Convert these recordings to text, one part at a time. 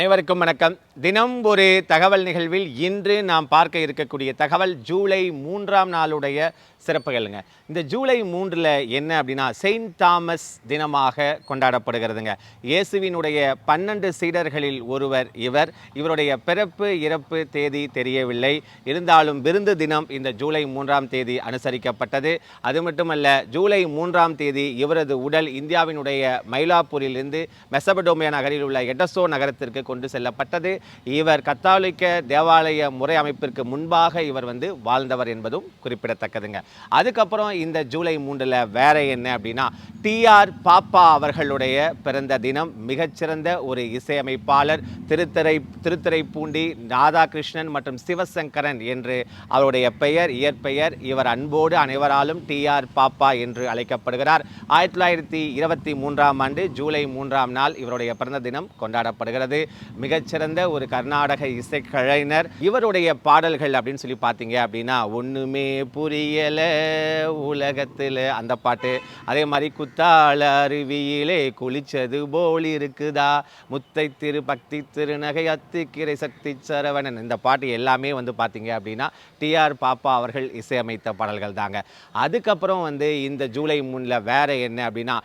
அனைவருக்கும் வணக்கம். தினம் ஒரு தகவல் நிகழ்வில் இன்று நாம் பார்க்க இருக்கக்கூடிய தகவல் ஜூலை மூன்றாம் நாளுடைய சிறப்புகளுங்க இந்த ஜூலை மூன்றில் என்ன அப்படின்னா செயின்ட் தாமஸ் தினமாக கொண்டாடப்படுகிறதுங்க. இயேசுவினுடைய பன்னெண்டு சீடர்களில் ஒருவர் இவர். இவருடைய பிறப்பு இறப்பு தேதி தெரியவில்லை. இருந்தாலும் விருந்து தினம் இந்த ஜூலை மூன்றாம் தேதி அனுசரிக்கப்பட்டது. அது மட்டுமல்ல ஜூலை மூன்றாம் தேதி இவரது உடல் இந்தியாவினுடைய மயிலாப்பூரிலிருந்து மெசபடோமியா நகரில் உள்ள எடசோ நகரத்திற்கு கொண்டு செல்லப்பட்டது. இவர் கத்தாலிக்க தேவாலய முறை அமைப்பிற்கு முன்பாக இவர் வந்து வாழ்ந்தவர் என்பதும் குறிப்பிடத்தக்கதுங்க. அதுக்கப்புறம் இந்த ஜூலை மூன்றில் வேற என்ன அப்படின்னா டிஆர் பாப்பா அவர்களுடைய பிறந்த தினம் மிகச்சிறந்த ஒரு இசையமைப்பாளர் திருத்தரை திருத்துறைப்பூண்டி ராதாகிருஷ்ணன் மற்றும் சிவசங்கரன் என்று அவருடைய பெயர் இயற்பெயர் இவர் அன்போடு அனைவராலும் டிஆர் பாப்பா என்று அழைக்கப்படுகிறார். ஆயிரத்தி தொள்ளாயிரத்தி இருபத்தி மூன்றாம் ஆண்டு ஜூலை மூன்றாம் நாள் இவருடைய பிறந்த தினம் கொண்டாடப்படுகிறது. மிகச்சிறந்த ஒரு கர்நாடக இசைக்கலைஞர் இவருடைய பாடல்கள் அப்படின்னு சொல்லி பார்த்தீங்க அப்படின்னா ஒன்றுமே புரியல உலகத்தில் அந்த பாட்டு. அதே மாதிரி குத்தாள அருவியிலே குளிச்சது போல் இருக்குதா? முத்தை திரு பக்தி திருநகை அத்திக்கிரை சக்தி சரவணன். இந்த பாட்டு எல்லாமே வந்து பார்த்தீங்க அப்படின்னா டிஆர் பாப்பா அவர்கள் இசையமைத்த பாடல்கள் தாங்க. அதுக்கப்புறம் வந்து இந்த ஜூலை மூணில் வேற என்ன அப்படின்னா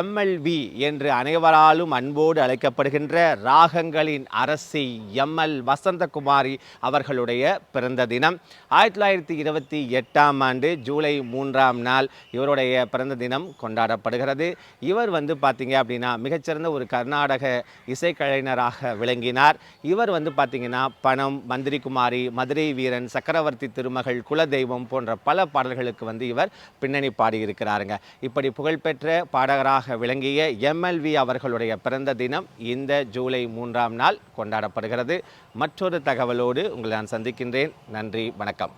எம்எல்வி என்று அனைவராலும் அன்போடு அழைக்கப்படுகின்ற ராகங்களின் அரசி எம்எல் வசந்தகுமாரி அவர்களுடைய பிறந்த தினம். ஆயிரத்தி தொள்ளாயிரத்தி இருபத்தி எட்டாம் ஆண்டு ஜூலை மூன்றாம் நாள் இவருடைய பிறந்த தினம் கொண்டாடப்படுகிறது. இவர் வந்து பார்த்திங்க அப்படின்னா மிகச்சிறந்த ஒரு கர்நாடக இசைக்கலைஞராக விளங்கினார். இவர் வந்து பார்த்தீங்கன்னா பணம் மந்திரி குமாரி மதுரை வீரன் சக்கரவர்த்தி திருமகள் குலதெய்வம் போன்ற பல பாடல்களுக்கு வந்து இவர் பின்னணி பாடியிருக்கிறாருங்க. இப்படி புகழ்பெற்ற பாடகராக விளங்கிய எம்எல்வி அவர்களுடைய பிறந்த தினம் இந்த ஜூலை மூன்றாம் நாள் கொண்டாடப்படுகிறது. மற்றொரு தகவலோடு உங்களை நான் சந்திக்கின்றேன். நன்றி வணக்கம்.